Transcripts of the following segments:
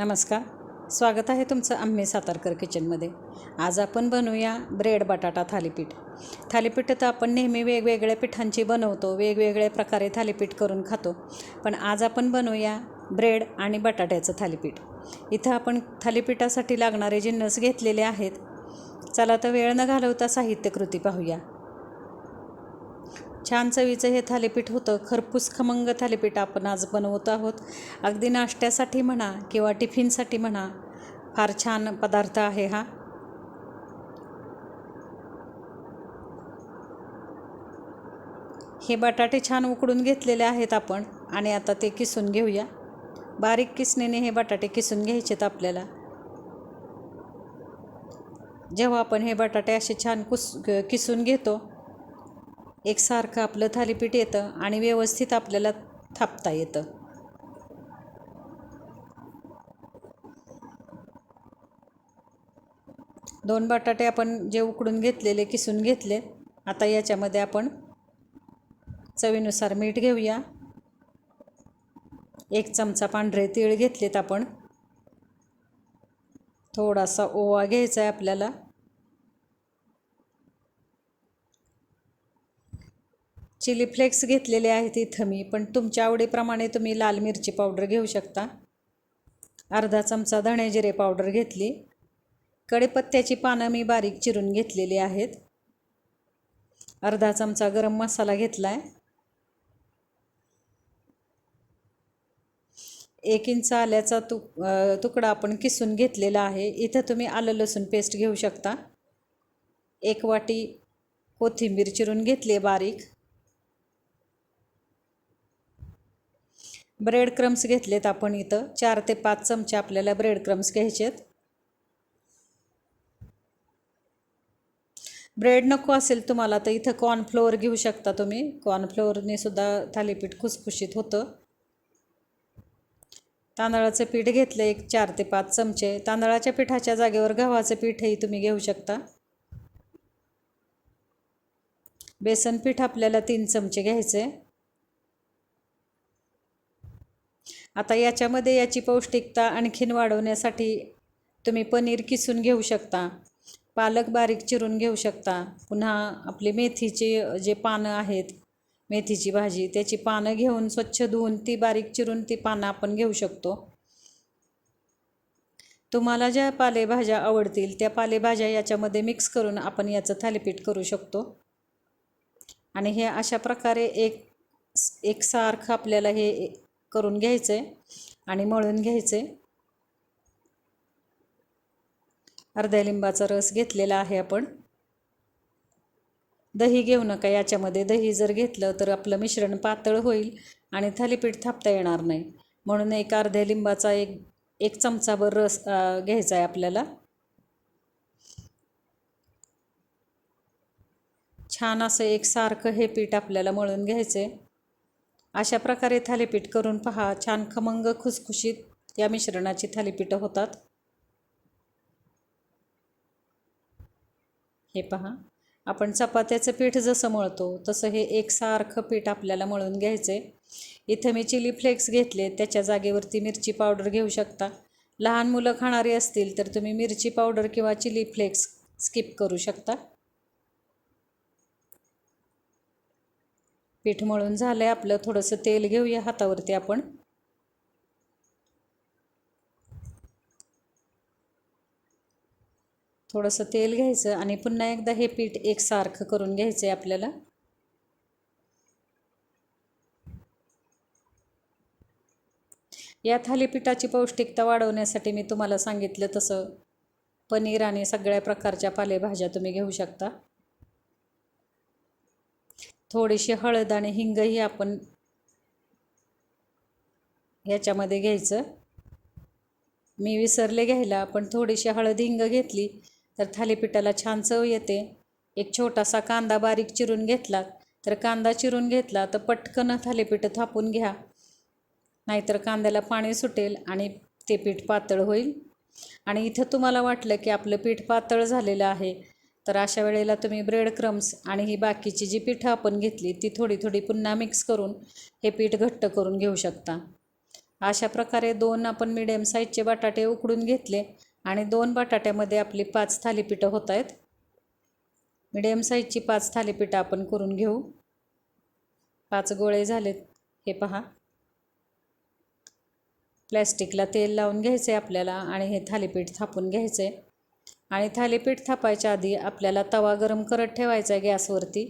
नमस्कार. स्वागत आहे तुमचं आम्ही सातारकर किचनमध्ये. आज आपण बनवूया ब्रेड बटाटा थालीपीठ. थालीपीठ तर आपण नेहमी वेगवेगळ्या पिठांची बनवतो वेगवेगळ्या प्रकारे थालीपीठ करून खातो. पण आज आपण बनवूया ब्रेड आणि बटाट्याचं थालीपीठ. इथं आपण थालीपीठासाठी लागणारे जिन्नस घेतलेले आहेत चला तर वेळ न घालवता साहित्यकृती पाहूया. छान चवीचं हे थालीपीठ होतं. खरपूस खमंग थालीपीठ आपण आज बनवत आहोत. अगदी नाश्त्यासाठी म्हणा किंवा टिफिनसाठी म्हणा फार छान पदार्थ आहे हा. हे बटाटे छान उकडून घेतलेले आहेत आपण आणि आता ते किसून घेऊया. बारीक किसणीने हे बटाटे किसून घ्यायचेत आपल्याला. जेव्हा आपण हे बटाटे असे छान कुस किसून घेतो एकसारखं आपलं थालीपीठ येतं आणि व्यवस्थित आपल्याला थापता येतं. दोन बटाटे आपण जे उकडून घेतलेले किसून घेतले आता याच्यामध्ये आपण चवीनुसार मीठ घेऊया. एक चमचा पांढरे तीळ घेतलेत आपण. थोडासा ओवा घ्यायचा आहे आपल्याला. चिली फ्लेक्स घेतलेले आहेत इथं मी पण तुमच्या आवडीप्रमाणे तुम्ही लाल मिरची पावडर घेऊ शकता. अर्धा चमचा धणे जिरे पावडर घेतली. कडेपत्त्याची पानं मी बारीक चिरून घेतलेली आहेत. अर्धा चमचा गरम मसाला घेतला आहे एक इंच आल्याचा तुक तुकडा आपण किसून घेतलेला आहे. इथं तुम्ही आलं लसूण पेस्ट घेऊ शकता. एक वाटी कोथिंबीर चिरून घेतली आहे बारीक. ब्रेड क्रम्स घेतलेत आपण इथं. चार ते पाच चमचे आपल्याला ब्रेड क्रम्स घ्यायचेत. ब्रेड नको असेल तुम्हाला तर इथं कॉर्नफ्लोअर घेऊ शकता तुम्ही. कॉर्नफ्लोअरने सुद्धा थालीपीठ खुसखुशीत होतं. तांदळाचं पीठ घेतलं एक चार ते पाच चमचे. तांदळाच्या पिठाच्या जागेवर गव्हाचं पीठही तुम्ही घेऊ शकता. बेसन पीठ आपल्याला तीन चमचे घ्यायचे. आता याच्यामध्ये याची पौष्टिकता आणखीन वाढवण्यासाठी तुम्ही पनीर किसून घेऊ शकता पालक बारीक चिरून घेऊ शकता. पुन्हा आपली मेथीचे जे पानं आहेत मेथीची भाजी त्याची पानं घेऊन स्वच्छ धुवून ती बारीक चिरून ती पानं आपण घेऊ शकतो. तुम्हाला ज्या पालेभाज्या आवडतील त्या पालेभाज्या याच्यामध्ये मिक्स करून आपण याचं थालीपीठ करू शकतो. आणि हे अशा प्रकारे एक एकसारखं आपल्याला हे करून घ्यायचं आहे आणि मळून घ्यायचं. आहे अर्ध्या लिंबाचा रस घेतलेला आहे आपण. दही घेऊ नका याच्यामध्ये दही जर घेतलं तर आपलं मिश्रण पातळ होईल आणि थालीपीठ थापता येणार नाही. म्हणून एक अर्ध्या लिंबाचा एक एक चमचाभर रस घ्यायचा आहे आपल्याला. छान असं एक सारखं हे पीठ आपल्याला मळून घ्यायचं आहे अशा प्रकारे थालीपीठ करून पहा. छान खमंग खुसखुशीत. या मिश्रणाची थालीपीठं होतात. हे पहा. आपण चपात्याचं पीठ जसं मळतो तसं हे एकसारखं पीठ आपल्याला मळून घ्यायचं आहे इथं मी चिली फ्लेक्स घेतले त्याच्या जागेवरती मिरची पावडर घेऊ शकता. लहान मुलं खाणारी असतील तर तुम्ही मिरची पावडर किंवा चिली फ्लेक्स स्किप करू शकता. पीठ मळून झालं आहे आपलं थोडंसं तेल घेऊया हातावरती आपण. थोडंसं तेल घ्यायचं आणि पुन्हा एकदा हे पीठ एकसारखं करून घ्यायचं आहे आपल्याला. या थालीपीठाची पौष्टिकता वाढवण्यासाठी मी तुम्हाला सांगितलं तसं. पनीर आणि सगळ्या प्रकारच्या पालेभाज्या तुम्ही घेऊ शकता. थोडीशी हळद आणि हिंगही आपण ह्याच्यामध्ये घ्यायचं. मी विसरले घ्यायला पण थोडीशी हळद हिंग घेतली तर थालीपीठाला छान चव येते. एक छोटासा कांदा बारीक चिरून घेतला तर कांदा चिरून घेतला तर पटकन थालीपीठ थापून घ्या. नाहीतर कांद्याला पाणी सुटेल आणि ते पीठ पातळ होईल. आणि इथं तुम्हाला वाटलं की आपलं पीठ पातळ झालेलं आहे तर अशा वेळेला तुम्ही ब्रेड क्रम्स आणि ही बाकीची जी पिठं आपण घेतली ती थोडी थोडी पुन्हा मिक्स करून हे पीठ घट्ट करून घेऊ शकता. अशा प्रकारे दोन आपण मिडियम साईजचे बटाटे उकडून घेतले आणि दोन बटाट्यामध्ये आपली पाच थालीपीठं होत आहेत. मिडियम साईजची पाच थालीपीठं आपण करून घेऊ. पाच गोळे झालेत हे पहा. प्लॅस्टिकला तेल लावून घ्यायचे आपल्याला आणि हे थालीपीठ थापून घ्यायचे आणि थालीपीठ थापायच्या आधी आपल्याला तवा गरम करत ठेवायचा आहे गॅसवरती.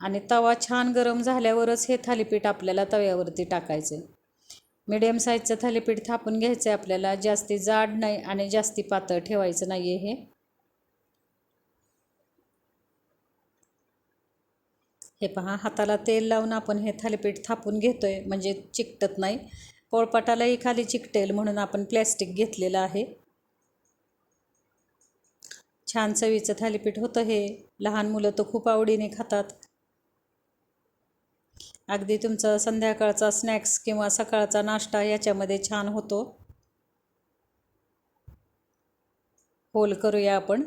आणि तवा छान गरम झाल्यावरच हे थालीपीठ आपल्याला तव्यावरती टाकायचं मिडियम साईजचं थालीपीठ थापून घ्यायचं आहे आपल्याला जास्ती जाड नाही आणि जास्ती पातळ ठेवायचं नाही आहे हे. हे पहा हाताला तेल लावून आपण हे थालीपीठ थापून घेतोय म्हणजे चिकटत नाही. पोळपाटालाही खाली चिकटेल म्हणून आपण प्लॅस्टिक घेतलेलं आहे. छान चवीचं थालीपीठ होतं हे. लहान मुलं तर खूप आवडीने खातात. अगदी तुमचा संध्याकाळचा स्नॅक्स किंवा सकाळचा नाश्ता याच्यामध्ये छान होतो. होल करूया आपण.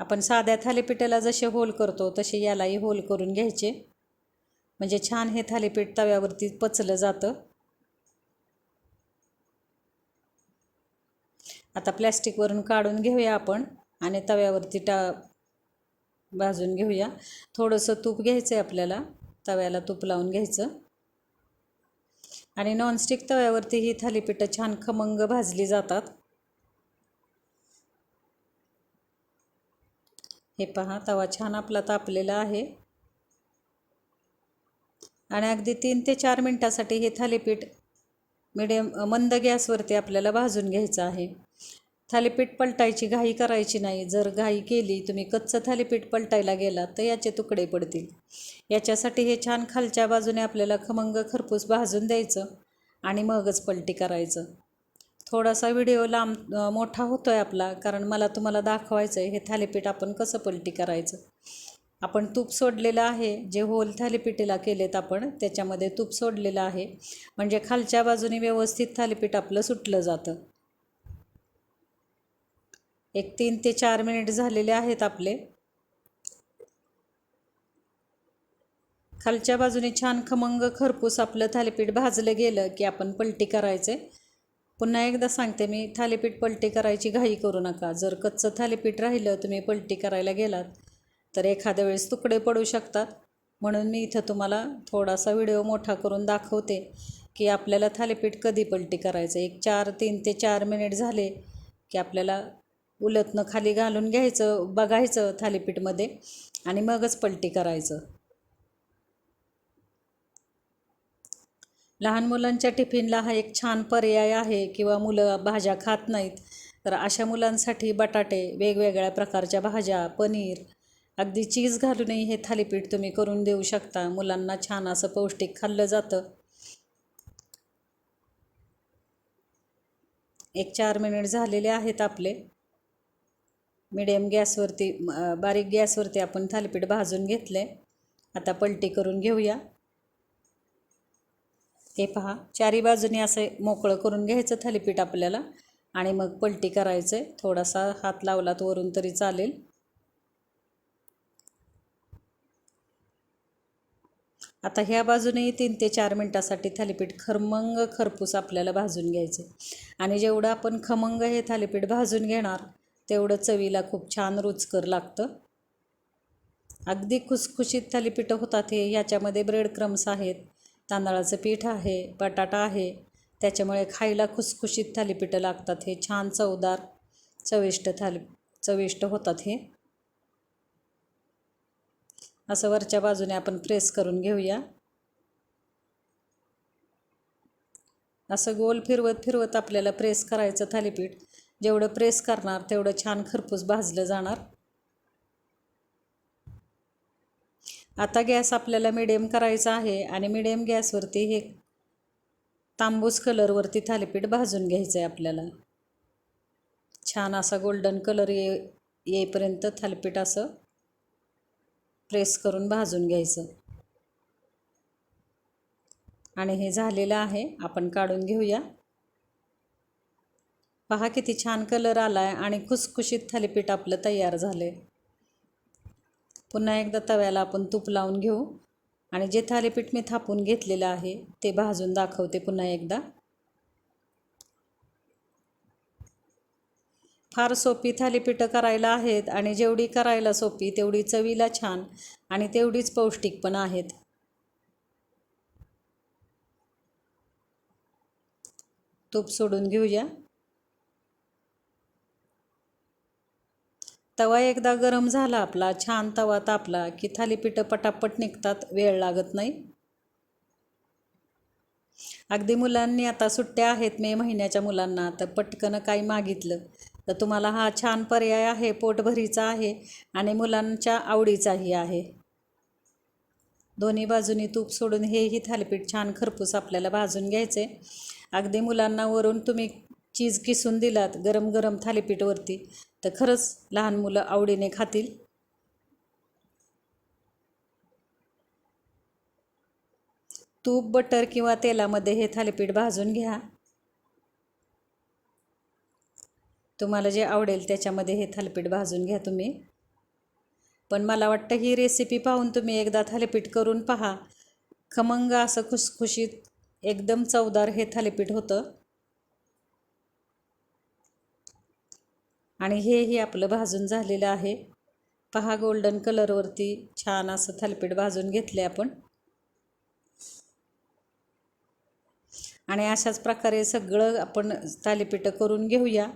आपण साध्या थालीपीठाला जसे होल करतो तसे यालाही होल करून घ्यायचे. म्हणजे छान हे थालीपीठ तव्यावरती पचलं जातं. आता प्लॅस्टिकवरून काढून घेऊया आपण आणि तव्यावरती टा भाजून घेऊया. थोडंसं तूप घ्यायचं आहे आपल्याला. तव्याला तूप लावून घ्यायचं. आणि नॉनस्टिक तव्यावरती ही थालीपीठं छान खमंग भाजली जातात. हे पहा तवा छान आपला तापलेला आहे. आणि अगदी तीन ते चार मिनटासाठी हे थालीपीठ मिडियम मंद गॅसवरती आपल्याला भाजून घ्यायचं आहे. थालीपीठ पलटायची घाई करायची नाही. जर घाई केली तुम्ही कच्चं थालीपीठ पलटायला गेला तर याचे तुकडे पडतील. याच्यासाठी हे छान खालच्या बाजूने आपल्याला खमंग खरपूस भाजून द्यायचं आणि मगच पलटी करायचं. थोडासा व्हिडिओ लांब मोठा होतो आहे आपला कारण मला तुम्हाला दाखवायचं आहे हे थालीपीठ आपण कसं पलटी करायचं. आपण तूप सोडलेलं आहे जे होल थालीपीठीला केलेत आपण त्याच्यामध्ये तूप सोडलेलं आहे. म्हणजे खालच्या बाजूने व्यवस्थित थालीपीठ आपलं सुटलं जातं. एक तीन ते चार मिनिट झालेले आहेत आपले. खालच्या बाजूने छान खमंग खरपूस आपलं थालीपीठ भाजलं गेलं की आपण पलटी करायचे पुन्हा एकदा सांगते मी थालीपीठ पलटी करायची घाई करू नका. जर कच्चं थालीपीठ राहिलं तुम्ही पलटी करायला गेलात तर एखाद्या वेळेस तुकडे पडू शकतात. म्हणून मी इथं तुम्हाला थोडासा व्हिडिओ मोठा करून दाखवते की आपल्याला थालीपीठ कधी पलटी करायचं. एक चार तीन ते चार मिनिट झाले की आपल्याला उलतनं खाली घालून घ्यायचं बघायचं थालीपीठमध्ये आणि मगच पलटी करायचं. लहान मुलांच्या टिफिनला हा एक छान पर्याय आहे किंवा मुलं भाज्या खात नाहीत तर अशा मुलांसाठी बटाटे वेगवेगळ्या प्रकारच्या भाज्या पनीर अगदी चीज घालूनही हे थालीपीठ तुम्ही करून देऊ शकता. मुलांना छान असं पौष्टिक खाल्लं जातं. एक चार मिनिट झालेले आहेत आपले. मिडियम गॅसवरती बारीक गॅसवरती आपण थालीपीठ भाजून घेतले आता पलटी करून घेऊया. हे पहा. चारी बाजूने असं मोकळं करून घ्यायचं थालीपीठ आपल्याला. आणि मग पलटी करायचं आहे थोडासा हात लावलात वरून तरी चालेल. आता ह्या बाजूनेही तीन ते चार मिनटासाठी थालीपीठ खरमंग खरपूस आपल्याला भाजून घ्यायचे आणि जेवढं आपण खमंग हे थालीपीठ भाजून घेणार तेवढं चवीला खूप छान रुचकर लागतं. अगदी खुसखुशीत थालीपीठं होतात हे. ह्याच्यामध्ये ब्रेड क्रम्स आहेत. तांदळाचं पीठ आहे बटाटा आहे. त्याच्यामुळे खायला खुसखुशीत थालीपीठं लागतात हे छान चवदार चविष्ट थाली चविष्ट होतात हे. असं वरच्या बाजूने आपण प्रेस करून घेऊया. असं गोल फिरवत फिरवत आपल्याला प्रेस करायचं थालीपीठ. जेवढं प्रेस करणार तेवढं छान खरपूस भाजलं जाणार. आता गॅस आपल्याला मिडियम करायचा आहे आणि मिडियम गॅसवरती हे तांबूस कलरवरती थालीपीठ भाजून घ्यायचं आहे आपल्याला. छान असा गोल्डन कलर ये येईपर्यंत थालीपीठ असं प्रेस करून भाजून घ्यायचं. आणि हे झालेलं आहे आपण काढून घेऊया. पहा किती छान कलर आला आहे आणि खुसखुशीत थालीपीठ आपलं तयार झालं आहे पुन्हा एकदा तव्याला आपण तूप लावून घेऊ. आणि जे थालीपीठ मी थापून घेतलेलं आहे ते भाजून दाखवते पुन्हा एकदा. फार सोपी थालीपीठं करायला आहेत आणि जेवढी करायला सोपी तेवढी चवीला छान आणि तेवढीच पौष्टिक पण आहेत. तूप सोडून घेऊया. तवा एकदा गरम झाला आपला छान तवा तापला की थालीपीठं पटापट निघतात वेळ लागत नाही. अगदी मुलांनी आता सुट्ट्या आहेत मे महिन्याच्या मुलांना तर पटकन काही मागितलं. तर तुम्हाला हा छान पर्याय आहे पोटभरीचा आहे आणि मुलांच्या आवडीचाही आहे. दोन्ही बाजूनी तूप सोडून हेही थालीपीठ छान खरपूस आपल्याला भाजून घ्यायचे अगदी मुलांना वरून तुम्ही चीज किसून दिलात गरम गरम थालीपीठवरती तर खरंच लहान मुलं आवडीने खातील. तूप बटर किंवा तेलामध्ये हे थालीपीठ भाजून घ्या. तुम्हाला जे आवडेल त्याच्यामध्ये हे थालीपीठ भाजून घ्या तुम्ही. पण मला वाटतं ही रेसिपी पाहून तुम्ही एकदा थालीपीठ करून पहा. खमंग असं खुसखुशीत एकदम चवदार हे थालीपीठ होतं. आणि हेही आपलं भाजून झालेलं आहे. पहा गोल्डन कलरवरती छान असं थालपीठ भाजून घेतले आपण. आणि अशाच प्रकारे सगळं आपण थालीपीठं करून घेऊया.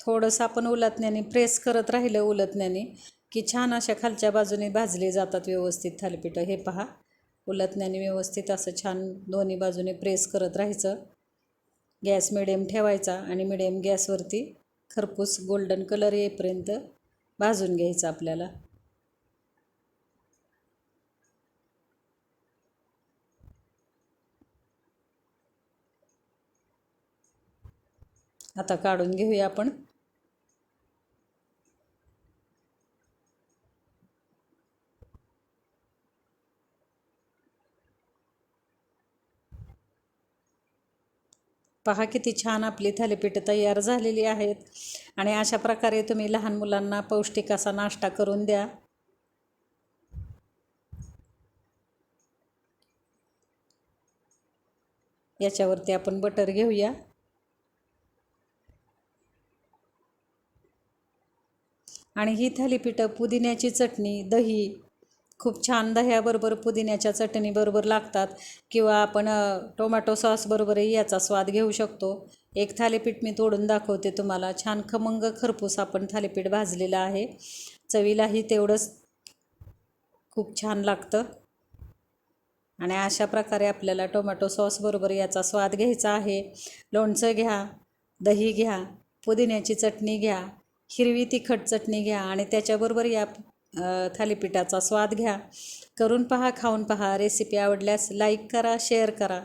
थोडंसं आपण उलटण्याने प्रेस करत राहिलं उलटण्याने की छान अशा खालच्या बाजूने भाजले जातात व्यवस्थित थालीपीठं. हे पहा. उलथण्याने व्यवस्थित असं छान दोन्ही बाजूने प्रेस करत राहायचं. गॅस मिडियम ठेवायचा आणि मिडियम गॅसवरती खरपूस गोल्डन कलर येईपर्यंत भाजून घ्यायचं आपल्याला. आता काढून घेऊया आपण. पहा किती छान आपली थालीपीठं तयार झालेली आहेत. आणि अशा प्रकारे तुम्ही लहान मुलांना पौष्टिक असा नाश्ता करून द्या. याच्यावरती आपण बटर घेऊया. आणि ही थालीपीठं पुदिन्याची चटणी दही खूप छान दह्याबरोबर पुदिन्याच्या चटणीबरोबर लागतात किंवा आपण टोमॅटो सॉसबरोबरही याचा स्वाद घेऊ शकतो. एक थालीपीठ मी तोडून दाखवते तुम्हाला. छान खमंग खरपूस आपण थालीपीठ भाजलेलं आहे. चवीलाही तेवढंच खूप छान लागतं. आणि अशा प्रकारे आपल्याला टोमॅटो सॉसबरोबर याचा स्वाद घ्यायचा आहे. लोणचं घ्या दही घ्या पुदिन्याची चटणी घ्या हिरवी तिखट चटणी घ्या आणि त्याच्याबरोबर या थालीपीठाचा स्वाद घ्या. करून पहा खाऊन पहा. रेसिपी आवडल्यास लाईक करा शेअर करा.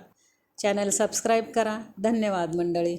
चॅनल सबस्क्राईब करा. धन्यवाद मंडळी.